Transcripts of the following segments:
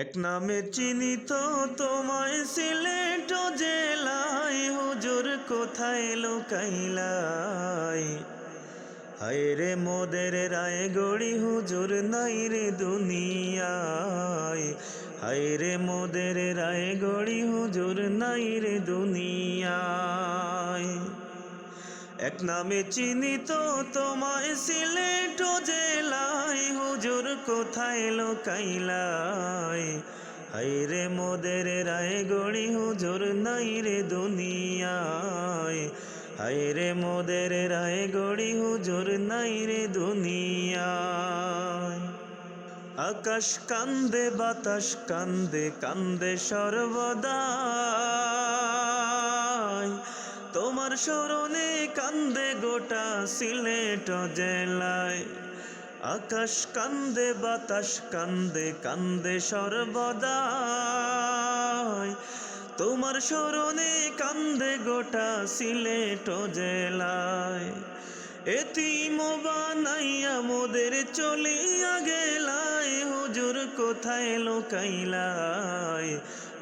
এক নামে চিনিত তোমায় সিলেট জেলায়, হুজুর কোথায় লুকাইলাই? হায় রে মোদের রায় গড়ি হুজুর নাই রে দুনিয়ায়। হায় রে মোদের রায় গড়ি হুজুর নাই রে দুনিয়ায়। এক নামে চিনিত তোমায় সিলেট জেলায় হুজুর কোথায় লোকাইলাই? হাই রে মোদের রায় গড়ি হুজুর নাই রে দুনিয়ায়। হাই রে মোদের রায় গড়ি হুজুর নাই রে দুনিয়ায়। আকাশ কান্দে, বাতাস কান্দে কান্দে সর্বদা তোমার স্মরণে কান্দে গোটা সিলেট জেলায়। আকাশ কান্দে, বাতাস কান্দে কান্দে সর্বদা তোমার স্মরণে কান্দে গোটা সিলেট জেলায়। এতিম বানাইয়া মোদের চলিয়া গেলাই হুজুর কোথায় লোকাইলাই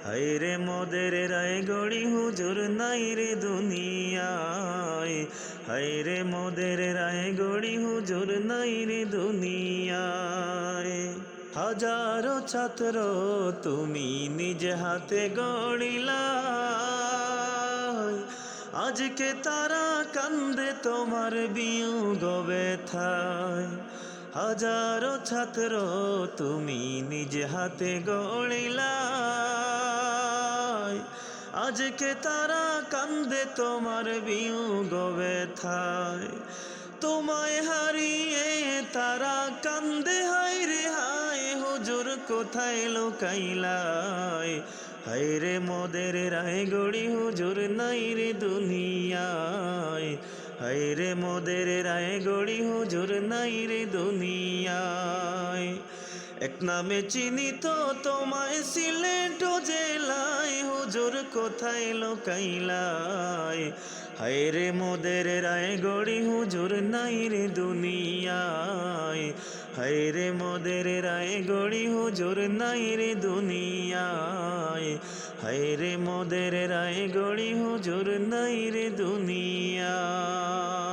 হায় রে মোদের রায় গড়ি হুজুর নাই রে দুনিয়ায় হায় রে মোদের রায় গড়ি হুজুর নাই রে দুনিয়ায়। হাজারো ছাত্র তুমি নিজ হাতে গড়িলা আজকে তারা কান্দে তোমার বিয়োগ ব্যথায়। হাজারো ছাত্র তুমি নিজ হাতে গড়িলা আজকে তারা কান্দে তোমার বিয়োগ ব্যথায়। তোমায় হারিয়ে তারা কান্দে, হায় রে হায়, হুজুর কোথায় লোকাইলাই? হায় রে মোদের রায় গড়ি হুজুর নাই রে দুনিয়ায়। হায় রে মোদের রায় গড়ি হুজুর নাই রে দুনিয়ায়। এক নামে চিনিত তোমায় সিলেট জেলায় হুজুর কোথায় লোকাইলাই? হায় রে মোদের রায় গড়ি হুজুর নাই রে দুনিয়ায়। হায় রে মোদের রায় গড়ি হুজুর নাই রে দুনিয়ায়। হায় রে মোদের রায় গড়ি হুজুর নাই রে দুনিয়ায়।